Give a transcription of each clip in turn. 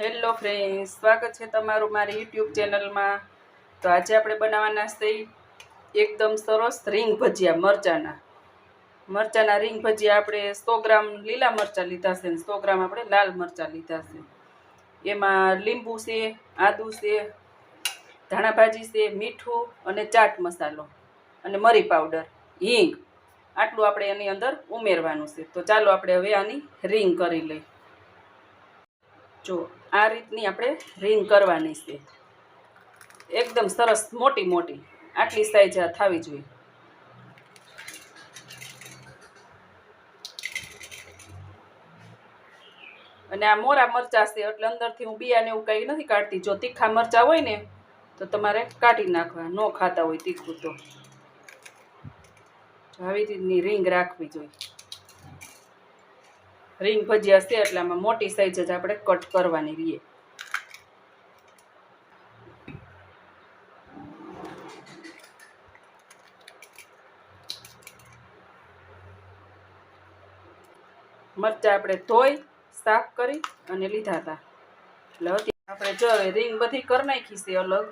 Hello friend સ્વાગત છે તમારું મારી યુટ્યુબ ચેનલમાં. તો આજે આપણે બનાવવાના છે એકદમ સરસ રીંગ ભજીયા, મરચાના. મરચાના રીંગ ભજીયા આપણે સો ગ્રામ લીલા મરચાં લીધા છે ને સો ગ્રામ આપણે લાલ મરચાં લીધા છે. એમાં લીંબુ છે, આદુ છે, ધાણા ભાજી છે, મીઠું અને ચાટ મસાલો અને મરી પાવડર, હિંગ. આટલું આપણે એની અંદર ઉમેરવાનું છે. તો ચાલો આપણે હવે આની રીંગ કરી લઈએ. જો, આ રીતની આપણે રિંગ કરવાની છે. એકદમ સરસ, મોટી મોટી. આટલી સાઈઝ આ થવી જોઈએ. અને આ મોરા મરચાં છે, એટલે અંદરથી હું બિયાને એવું કંઈ નથી કાઢતી. જો તીખા મરચાં હોય ને, તો તમારે કાઢી નાખવા. ન ખાતા હોય તીખું તો. આવી રીતની રિંગ રાખવી જોઈએ. રીંગ ભજીયા છે એટલે આમાં મોટી સાઈઝ જ આપણે કટ કરવાની રહીએ. મરચાં આપણે ધોઈ, સાફ કરી અને લીધા હતા. એટલે આપણે જો રીંગ બધી કરી નાખી છે અલગ.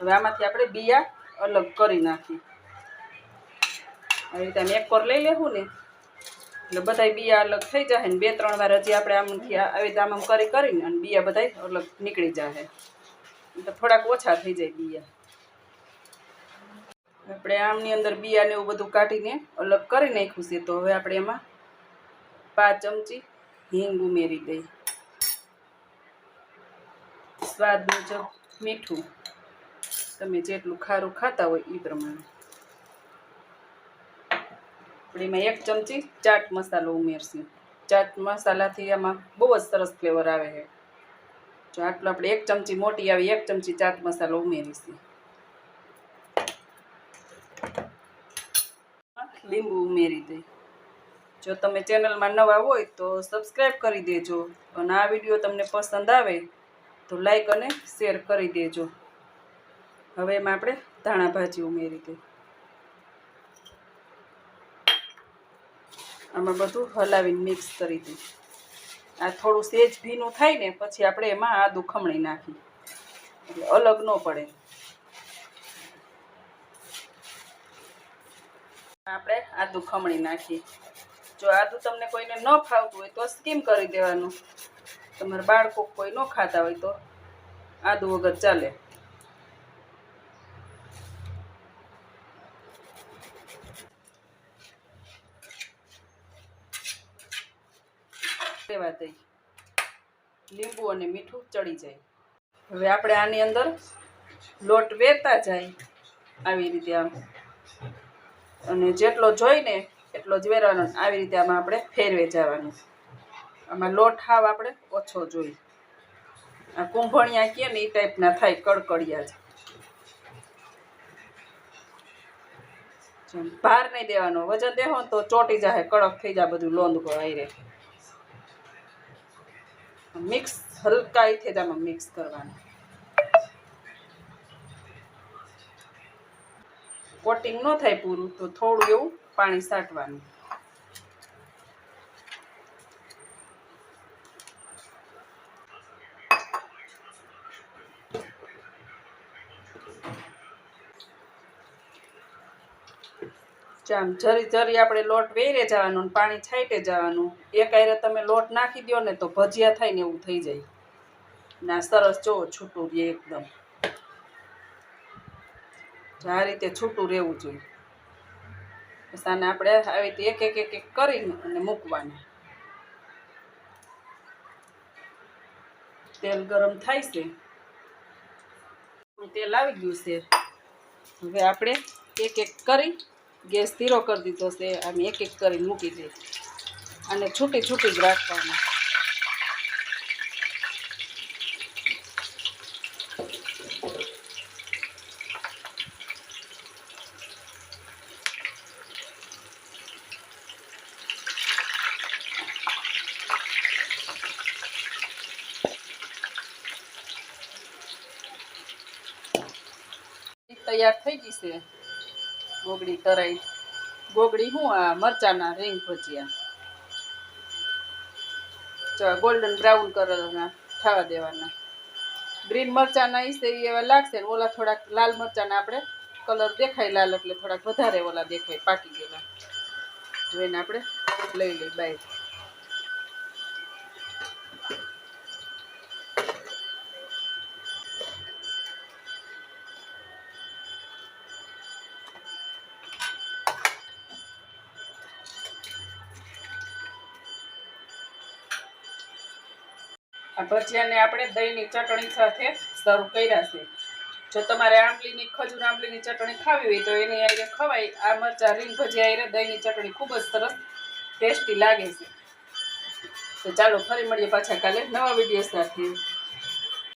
હવે આમાંથી આપણે બિયા અલગ કરી નાખી. આવી રીતે આમ એક કોર લઈ લેવું ને. એટલે બધાય બિયા અલગ થઈ જાય ને બે, ત્રણ વાર હજી આપણે આમથી આવી રીતે આમ આમ કરી, કરીને અને બિયા બધાય અલગ નીકળી જાય એટલે થોડાક ઓછા થઈ જાય બિયા. આપણે આમની અંદર બિયાને એવું બધું કાઢીને અલગ કરી નાખ્યું છે, તો હવે આપણે એમાં પાંચ ચમચી હિંગ ઉમેરી દઈ સ્વાદ મુજબ મીઠું. તમે જેટલું ખારું ખાતા હોય એ પ્રમાણે. આપણે એમાં એક ચમચી ચાટ મસાલો ઉમેરશું. ચાટ મસાલાથી આમાં બહુ જ સરસ ફ્લેવર આવે છે. જો આટલો આપણે એક ચમચી મોટી આવી, એક ચમચી ચાટ મસાલો ઉમેરીશું. લીંબુ ઉમેરી દઈ. જો તમે ચેનલમાં નવા હોય તો સબસ્ક્રાઈબ કરી દેજો. અને આ વીડિયો તમને પસંદ આવે તો લાઈક અને શેર કરી દેજો. હવે એમાં આપણે ધાણા ભાજી ઉમેરી દઈએ આમાં બધું હલાવીને મિક્સ કરી દઈએ આ થોડું સેજ ભીનું થાય ને, પછી આપણે એમાં આદું ખમણી નાખી. એટલે અલગ ન પડે. આપણે આદું ખમણી નાખીએ. જો આદું તમને કોઈને ન ફાવતું હોય તો સ્કીમ કરી દેવાનું. તમારા બાળકો કોઈ ન ખાતા હોય તો આદું વગર ચાલે. રેવા દઈ લીંબુ અને મીઠું ચડી જાય. હવે આપણે આની અંદર લોટ વેરતા જાય આવી રીતે આમ. અને જેટલો જોઈને એટલો જ વેરવાનો આવી રીતે આમાં આપણે ફેરવે જવાનું. આમાં લોટ હાવ આપણે ઓછો જોઈ. આ કુંભણિયા કહે ને એ ટાઈપના થાય કડકડિયા જ. ભાર નહીં દેવાનો, વજન દેહો તો ચોટી જાય કડક થઈ જાય બધું લોંદકો આયરે. મિક્સ હલકાઈથી તેમાં મિક્સ કરવાનું. કોટિંગ ન થાય પૂરું તો થોડું એવું પાણી સાટવાનું. જામ જરી જરી આપણે લોટ વેરે જવાનું પાણી છાંટે જવાનું. એક આયરે તમે લોટ નાખી દો ને તો ભજીયા થાય ને એવું થઈ જાય. ના સરસ જો છૂટું રહે એકદમ. આ રીતે છૂટું રહેવું જોઈએ. બસ આને આપણે આવી રીતે એક એક એક એક કરીને અને મૂકવાનું. તેલ ગરમ થાય છે. તેલ આવી ગયું છે. હવે આપણે એક એક કરી ગેસ ધીરો કરી દીધો છે આમ એક એક કરીને મૂકી દે. અને છૂટી છૂટી જ રાખવાનું. તૈયાર થઈ ગઈ છે. ગોગડી તરાઈ. ગોગડી શું આ મરચાના રીંગ ભજીયા? ગોલ્ડન બ્રાઉન કલરના થવા દેવાના. ગ્રીન મરચાંના ઈસે એવા લાગશે ઓલા થોડાક લાલ મરચાંના આપણે કલર દેખાય લાલ એટલે થોડાક વધારે ઓલા દેખાય, પાકી ગયેલા. જોઈને આપણે લઈ લઈ બાય. ભજીયાને આપણે દહીંની ચટણી સાથે સર્વ કર્યા છે. જો તમારે આંબલીની, ખજૂર આંબલીની ચટણી ખાવી હોય તો એની આરે ખવાય. આ મરચાં, રીંગ ભજીયા આરે દહીંની ચટણી ખૂબ જ સરસ ટેસ્ટી લાગે છે. તો ચાલો ફરી મળીએ પાછા કાલે નવા વીડિયો સાથે.